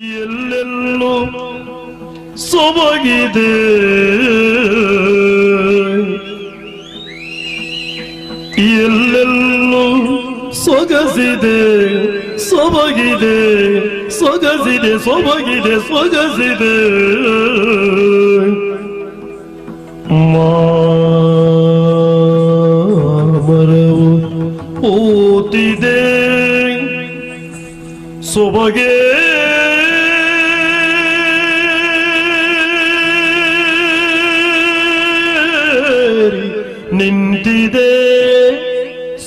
Yellello soba gide Yellello soga zide soba gide soga zide soba gide soga zide Ma otide soba gide ನಿಂತಿದೆ.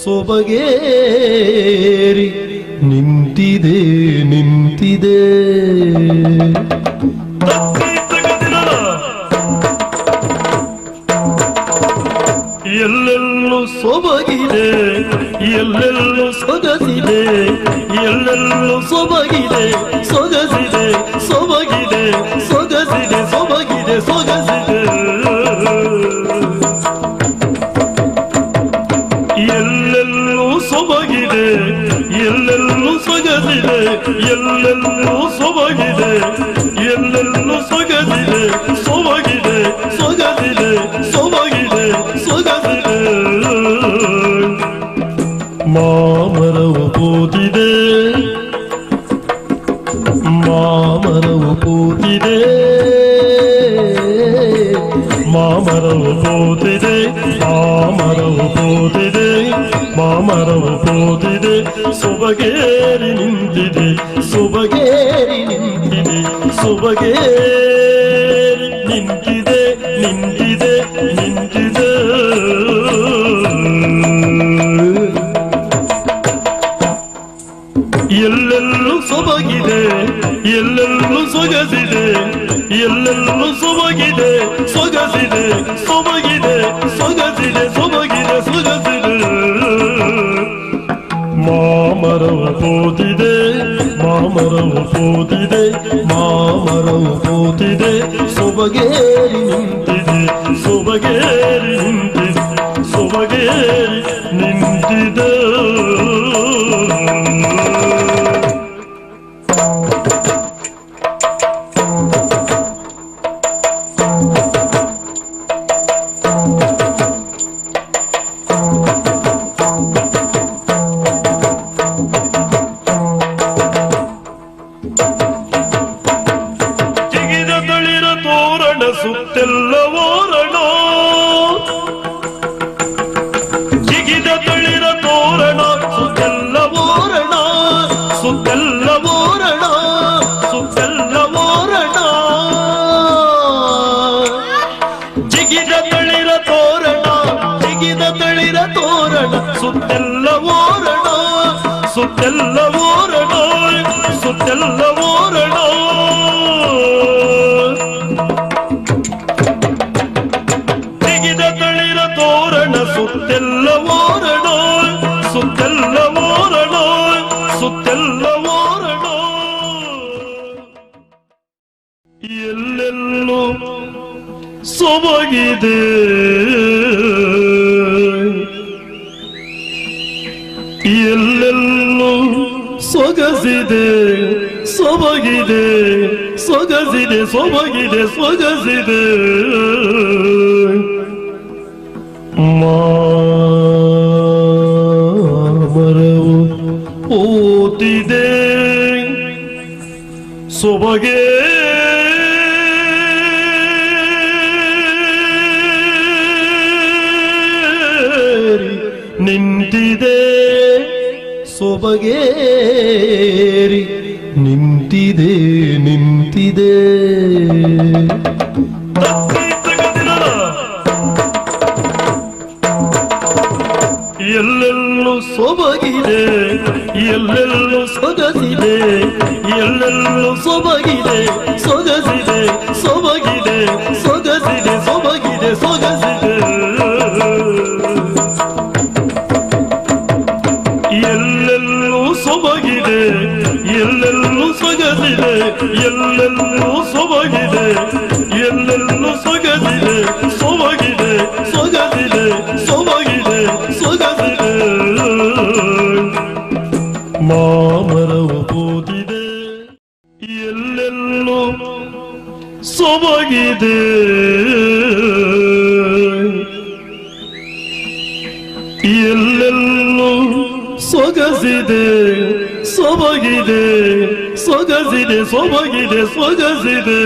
ಸೊಬಗೇರಿ ನಿಂತಿದೆ ನಿಂತಿದೆ. ಎಲ್ಲೆಲ್ಲೂ ಸೊಬಗಿದೆ, ಎಲ್ಲೆಲ್ಲೂ ಸೊಗಸಿದೆ, ಎಲ್ಲೆಲ್ಲೂ ಸೊಬಗಿದೆ, ಸೊಗಸಿದೆ ಸೊಬಗಿದೆ ಸೊಗಸಿದೆ ಸೊಬಗಿದೆ, ಸೊಗಸಿದೆ. ಎಲ್ಲೆಲ್ಲೂ ಸೊಬಗಿದೆ ಎಲ್ಲೆಲ್ಲೂ ಸೊಗದಿದೆ ಸೊಬಗಿದೆ ಸೊಗದಿದೆ ಸೊಬಗಿದೆ ಸೊಗದಿದೆ. ಮಾಮರವು ಪೂತಿದೆ ಮಾಮರವು ಪೂತಿದೆ ಮಾಮರವು ಪೋತಿದೆ ಮಾಮರವು ಪೋತಿದೆ ಮಾಮರವು ಪೋತಿದೆ ಸೊಬಗೇರಿ ನಿಂತಿದೆ ಸೊಬಗೇರಿ ನಿಂತಿದೆ ಸೊಬಗೇರಿ ನಿಂತಿದೆ ನಿಂತಿದೆ ನಿಂತಿದೆ ಎಲ್ಲೆಲ್ಲೂ ಸೊಬಗಿದೆ ಎಲ್ಲೆಲ್ಲೂ ಸೊಗಸಿದೆ ಎಲ್ಲೆಲ್ಲೂ ಸೊಬಗಿದೆ ಸೊಗಸಿದೆ ಸೊಬಗಿದೆ ಸೊಗಸಿದೆ ಸೊಬಗಿದೆ ಸೊಗಸಿದೆ. ಮಾಮರವು ಪೋತಿದೆ ಮಾಮರವು ಪೋತಿದೆ ಮಾಮರವು ಪೋತಿದೆ ಸೊಬಗೇರಿ ನಿಂತಿದೆ ಸೊಬಗೇರಿ ನಿಂತಿದೆ. ಸುತ್ತೆಲ್ಲ ಓರಣ ಓರಣ ಜಿಗಿದ ತಳಿರ ತೋರಣ ಜಿಗಿದ ತಳಿರ ತೋರಣ ಸುತ್ತೆಲ್ಲ ಓರಣ ಸುತ್ತೆಲ್ಲ soba gidin Yellellu soga zidin soba gidin soga zidin soba gidin soga zidin Mağmaravu o didin soba gidin ನಿಂತಿದೆ. ಸೊಬಗೇರಿ ನಿಂತಿದೆ ನಿಂತಿದೆ. ಎಲ್ಲೆಲ್ಲೂ ಸೊಬಗಿದೆ. ಎಲ್ಲೆಲ್ಲೂ ಸೊಗಸಿದೆ. ಎಲ್ಲೆಲ್ಲೂ ಸೊಬಗಿದೆ. yerlerlo so gazile yerlerlo soba gide yerlerlo so gazile soba gide so gazile soba gide so mamara bodide yerlerlo soba gide. Yellello sogazide ಸೊಬಗಿದೆ ಸೊಗಸಿದೆ ಸೊಬಗಿದೆ ಸೊಗಸಿದೆ.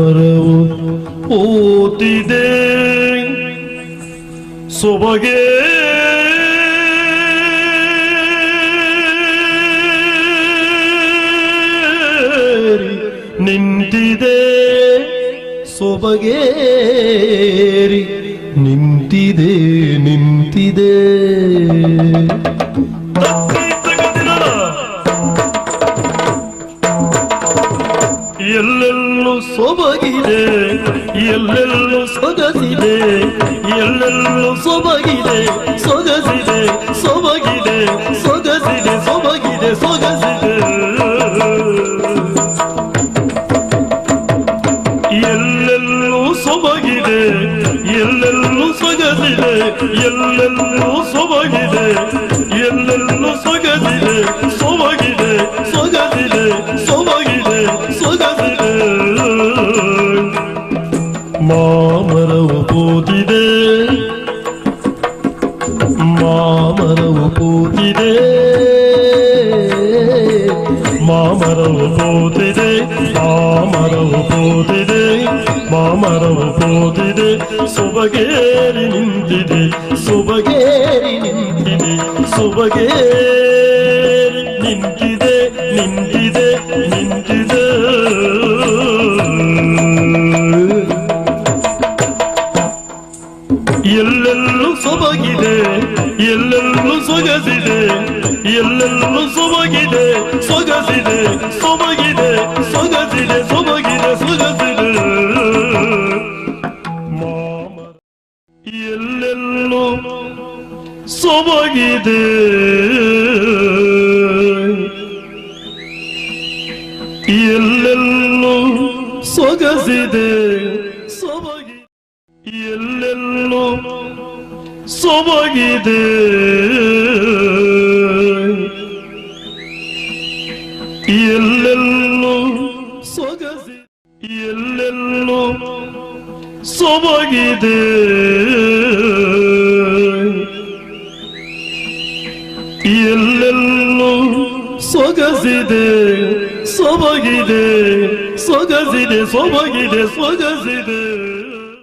ಮಾಮರವು ಓದಿದೆ ಸೊಬಗೆ. ನಿಂತಿದೆ ಸೊಬಗೇರಿ. ನಿಂತಿದೆ ನಿಂತಿದೆ. ಎಲ್ಲೆಲ್ಲೂ ಸೊಬಗಿದೆ ಎಲ್ಲೆಲ್ಲೂ ಸೊಗಸಿದೆ ಎಲ್ಲೆಲ್ಲೂ ಸೊಬಗಿದೆ ಸೊಗಸಿದೆ. ಸೊಗಸಿದೆ ಎಲ್ಲೆಲ್ಲೂ ಸೊಬಗಿದೆ ಎಲ್ಲೆಲ್ಲೂ ಸೊಗದಿದೆ ಸೊಬಗಿದೆ ಸೊಗದಿದೆ ಸೊಬಗಿದೆ ಸೊಗದಿದೆ. ಮಾಮರವು ಪೂತಿದೆ ಮಾಮರವು ಪೂತಿದೆ ಮಾಮರವು ಪೂತಿದೆ. ಮಾಮರವು ಕೂತಿದೆ ಮಾಮರವು ಕೂತಿದೆ ಸೊಬಗೇರಿ ನಿಂತಿದೆ ಸೊಬಗೇರಿ ನಿಂತಿದೆ ಸೊಬಗೇರಿ ನಿಂತಿದೆ ನಿಂತಿದೆ. Yerlerle soba gide Yerlerle soga zide Yerlerle soba gide Soga zide Soba gide Soga zide Soba gide Soga zide Yerlerle soba gide. Yellello so gazide illallah Soba gidin İllallah Soga İllallah Soba gidin İllallah Soga gidin Soba gidin Soga gidin Soba gidin Soga gidin